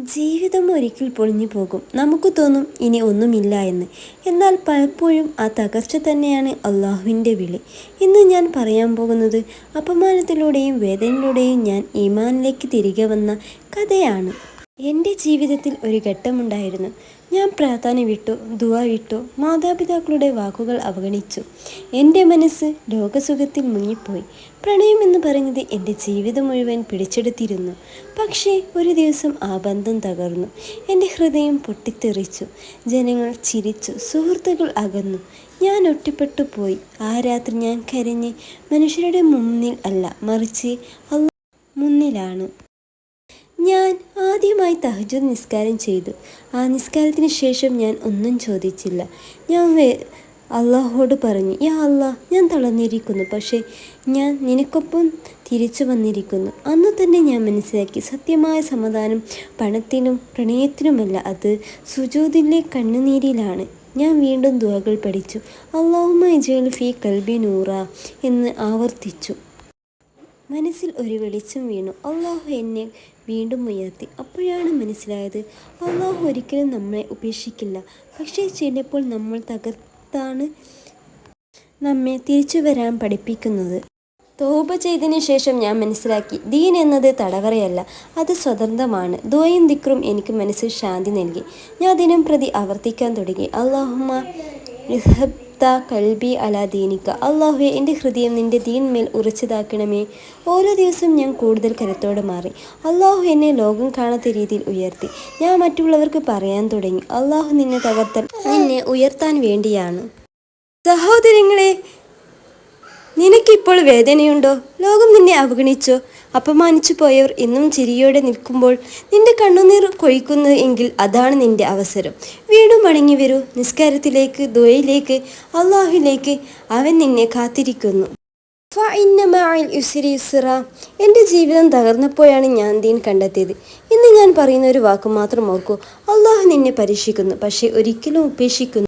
ജീവിതം ഒരിക്കൽ പൊളിഞ്ഞു പോകും. നമുക്ക് തോന്നും ഇനി ഒന്നുമില്ല എന്ന്. എന്നാൽ പലപ്പോഴും ആ തകർച്ച തന്നെയാണ് അള്ളാഹുവിന്റെ വിളി. ഇന്ന് ഞാൻ പറയാൻ പോകുന്നത് അപമാനത്തിലൂടെയും വേദനയിലൂടെയും ഞാൻ ഈമാനിലേക്ക് തിരികെ വന്ന കഥയാണ്. എന്റെ ജീവിതത്തിൽ ഒരു ഘട്ടമുണ്ടായിരുന്നു. ഞാൻ പ്രാർത്ഥന വിട്ടു ദുവ വിട്ടു മാതാപിതാക്കളുടെ വാക്കുകൾ അവഗണിച്ചു. എന്റെ മനസ്സ് ലോകസുഖത്തിൽ മുങ്ങിപ്പോയി. പ്രണയം എന്ന് പറഞ്ഞത് എന്റെ ജീവിതം മുഴുവൻ പിടിച്ചെടുത്തിരുന്നു. പക്ഷേ ഒരു ദിവസം ആ ബന്ധം തകർന്നു. എന്റെ ഹൃദയം പൊട്ടിത്തെറിച്ചു. ജനങ്ങൾ ചിരിച്ചു സുഹൃത്തുക്കൾ അകന്നു. ഞാൻ ഒറ്റപ്പെട്ടു പോയി. ആ രാത്രി ഞാൻ കരഞ്ഞ് മനുഷ്യരുടെ മുന്നിൽ അല്ല മറിച്ച് മുന്നിലാണ്. ഞാൻ ആദ്യമായി തഹജുദ് നിസ്കാരം ചെയ്തു. ആ നിസ്കാരത്തിന് ശേഷം ഞാൻ ഒന്നും ചോദിച്ചില്ല. ഞാൻ വേ അള്ളാഹോട് പറഞ്ഞു യാ അള്ളാഹ് ഞാൻ തളർന്നിരിക്കുന്നു. പക്ഷേ ഞാൻ നിനക്കൊപ്പം തിരിച്ചു വന്നിരിക്കുന്നു. അന്ന് തന്നെ ഞാൻ മനസ്സിലാക്കി സത്യമായ സമാധാനം പണത്തിനും പ്രണയത്തിനുമല്ല അത് സുജൂതിന്റെ കണ്ണുനീരിലാണ്. ഞാൻ വീണ്ടും ദുവകൾ പഠിച്ചു. അള്ളാഹുമായി ഇജൽ ഫി കൽബി നൂറ എന്ന് ആവർത്തിച്ചു. മനസ്സിൽ ഒരു വെളിച്ചം വീണു. അള്ളാഹു എന്നെ വീണ്ടും ഉയർത്തി. അപ്പോഴാണ് മനസ്സിലായത് അള്ളാഹു ഒരിക്കലും നമ്മളെ ഉപേക്ഷിക്കില്ല. പക്ഷേ ചിലപ്പോൾ നമ്മൾ തകർത്താണ് നമ്മെ തിരിച്ചു വരാൻ പഠിപ്പിക്കുന്നത്. തോപ ചെയ്തതിന് ശേഷം ഞാൻ മനസ്സിലാക്കി ദീൻ എന്നത് തടവറയല്ല അത് സ്വതന്ത്രമാണ്. ദോയും ദിക്റും എനിക്ക് മനസ്സിൽ ശാന്തി നൽകി. ഞാൻ ദിനം പ്രതി ആവർത്തിക്കാൻ തുടങ്ങി. അള്ളാഹുമ ത കൽബി അല ദീനിക്ക അള്ളാഹുവെ എന്റെ ഹൃദയം നിന്റെ ദീൻമേൽ ഉറച്ചതാക്കണമേ. ഓരോ ദിവസവും ഞാൻ കൂടുതൽ കരുത്തോടെ മാറി. അള്ളാഹു എന്നെ ലോകം കാണാത്ത രീതിയിൽ ഉയർത്തി. ഞാൻ മറ്റുള്ളവർക്ക് പറയാൻ തുടങ്ങി. അള്ളാഹു നിന്നെ തകർത്ത നിന്നെ ഉയർത്താൻ വേണ്ടിയാണ്. സഹോദരങ്ങളെ നിനക്കിപ്പോൾ വേദനയുണ്ടോ? ലോകം നിന്നെ അവഗണിച്ചോ. അപമാനിച്ചു പോയവർ ഇന്നും ചിരിയോടെ നിൽക്കുമ്പോൾ നിന്റെ കണ്ണുനീർ കൊഴിക്കുന്നു എങ്കിൽ അതാണ് നിന്റെ അവസരം. വീണ്ടും മടങ്ങി വരൂ. നിസ്കാരത്തിലേക്ക് ദ്വയിലേക്ക് അള്ളാഹുലേക്ക് അവൻ നിന്നെ കാത്തിരിക്കുന്നു. എന്റെ ജീവിതം തകർന്നപ്പോഴാണ് ഞാൻ ദീൻ കണ്ടെത്തിയത്. ഇന്ന് ഞാൻ പറയുന്ന ഒരു വാക്ക് മാത്രം ഓർക്കൂ. അള്ളാഹു നിന്നെ പരീക്ഷിക്കുന്നു പക്ഷേ ഒരിക്കലും ഉപേക്ഷിക്കുന്നു.